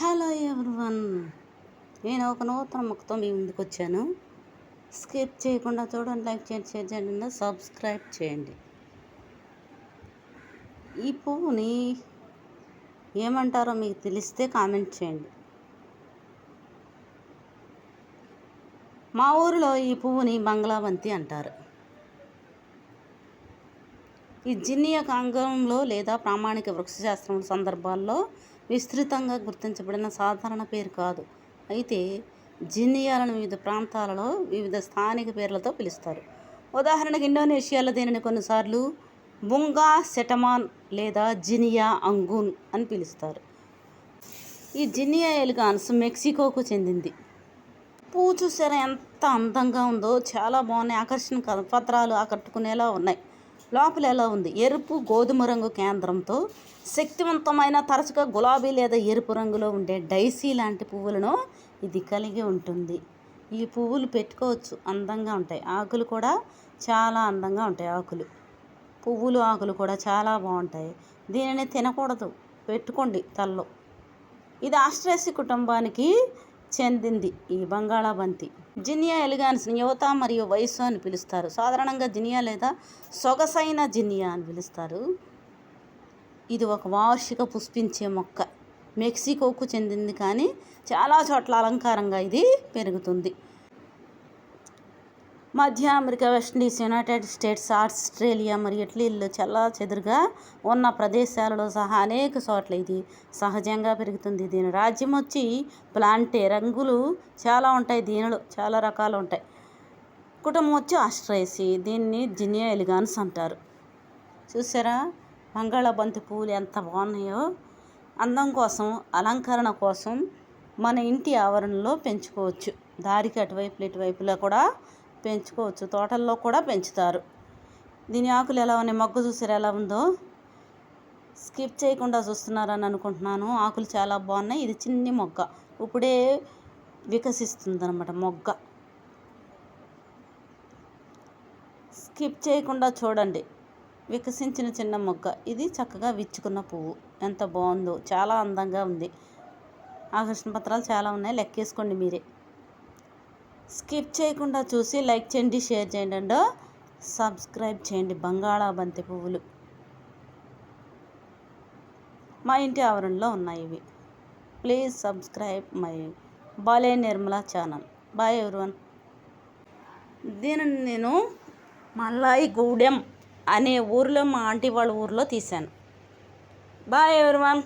Hello everyone నేను ఒక నూతన ముఖతో మీ ముందుకు వచ్చాను. స్కిప్ చేయకుండా చూడండి లైక్ చేయండి షేర్ చేయండి సబ్స్క్రైబ్ చేయండి. ఈ పువ్వుని ఏమంటారో మీకు తెలిస్తే కామెంట్ చేయండి. మా ఊరిలో ఈ పువ్వుని బంగ్లాబంతి అంటారు. ఈ జిన్నియ కాంగంలో లేదా ప్రామాణిక వృక్షశాస్త్రం సందర్భాల్లో విస్తృతంగా గుర్తించబడిన సాధారణ పేరు కాదు. అయితే జిన్నియాలను వివిధ ప్రాంతాలలో వివిధ స్థానిక పేర్లతో పిలుస్తారు. ఉదాహరణకు ఇండోనేషియాలో దీనిని కొన్నిసార్లు బుంగా సెటమాన్ లేదా జినియా అంగూన్ అని పిలుస్తారు. ఈ జినియా ఎలిగాన్స్ మెక్సికోకు చెందింది. పువ్వు చూసారా ఎంత అందంగా ఉందో చాలా బాగున్నాయి. ఆకర్షణ పత్రాలు ఆకట్టుకునేలా ఉన్నాయి. లోపల ఎలా ఉంది? ఎరుపు గోధుమ రంగు కేంద్రంతో శక్తివంతమైన తరచుగా గులాబీ లేదా ఎరుపు రంగులో ఉండే డైసీ లాంటి పువ్వులను ఇది కలిగి ఉంటుంది. ఈ పువ్వులు పెట్టుకోవచ్చు. అందంగా ఉంటాయి. ఆకులు కూడా చాలా అందంగా ఉంటాయి. ఆకులు. పువ్వులు ఆకులు కూడా చాలా బాగుంటాయి. దీనిని తినకూడదు. పెట్టుకోండి తలలో. ఇది ఆస్ట్రేసి కుటుంబానికి చెందింది ఈ బంగాళాబంతి. జినియా ఎలిగాన్స్ని యువత మరియు వయస్సు అని పిలుస్తారు. సాధారణంగా జినియా లేదా సొగసైన జినియా అని పిలుస్తారు. ఇది ఒక వార్షిక పుష్పించే మొక్క. మెక్సికోకు చెందింది కానీ చాలా చోట్ల అలంకారంగా ఇది పెరుగుతుంది. మధ్య America West Indies United States Australia మరియు ఇటలీలో చాలా చెదురుగా ఉన్న ప్రదేశాలలో సహా అనేక చోట్ల ఇది సహజంగా పెరుగుతుంది. దీని రాజ్యం వచ్చి ప్లాంటే రంగులు చాలా ఉంటాయి దీనిలో చాలా రకాలు ఉంటాయి. కుటుంబం వచ్చి ఆస్ట్రేసి దీన్ని జినియా ఎలిగాన్స్ అంటారు. చూసారా? బంగాళాబంతి పూలు ఎంత బాగున్నాయో. అందం కోసం అలంకరణ కోసం మన ఇంటి ఆవరణలో పెంచుకోవచ్చు. దారికి అటువైపులు ఇటువైపులా కూడా పెంచుకోవచ్చు. తోటల్లో కూడా పెంచుతారు. దీని ఆకులు ఎలా ఉన్నాయి? మొగ్గ చూసారు? ఎలా ఉందో? స్కిప్ చేయకుండా చూస్తున్నారని అనుకుంటున్నాను. ఆకులు చాలా బాగున్నాయి. ఇది చిన్ని మొగ్గ. ఇప్పుడే వికసిస్తుందన్నమాట మొగ్గ. స్కిప్ చేయకుండా చూడండి. వికసించిన చిన్న మొగ్గ. ఇది చక్కగా విచ్చుకున్న పువ్వు. ఎంత బాగుందో. చాలా అందంగా ఉంది. ఆకర్షణ పత్రాలు చాలా ఉన్నాయి. లెక్కేసుకోండి మీరే. స్కిప్ చేయకుండా చూసి లైక్ చేయండి షేర్ చేయండి అండ్ సబ్స్క్రైబ్ చేయండి బంగాళాబంతి పువ్వులు. మా ఇంటి ఆవరణలో ఉన్నాయి ఇవి. ప్లీజ్ సబ్స్క్రైబ్ మై బాలే నిర్మల ఛానల్. బాయ్ ఎవరివన్ దీనిని నేను మల్లాయి గూడెం అనే ఊరిలో మా ఆంటీ వాళ్ళ ఊరిలో తీశాను. Bye everyone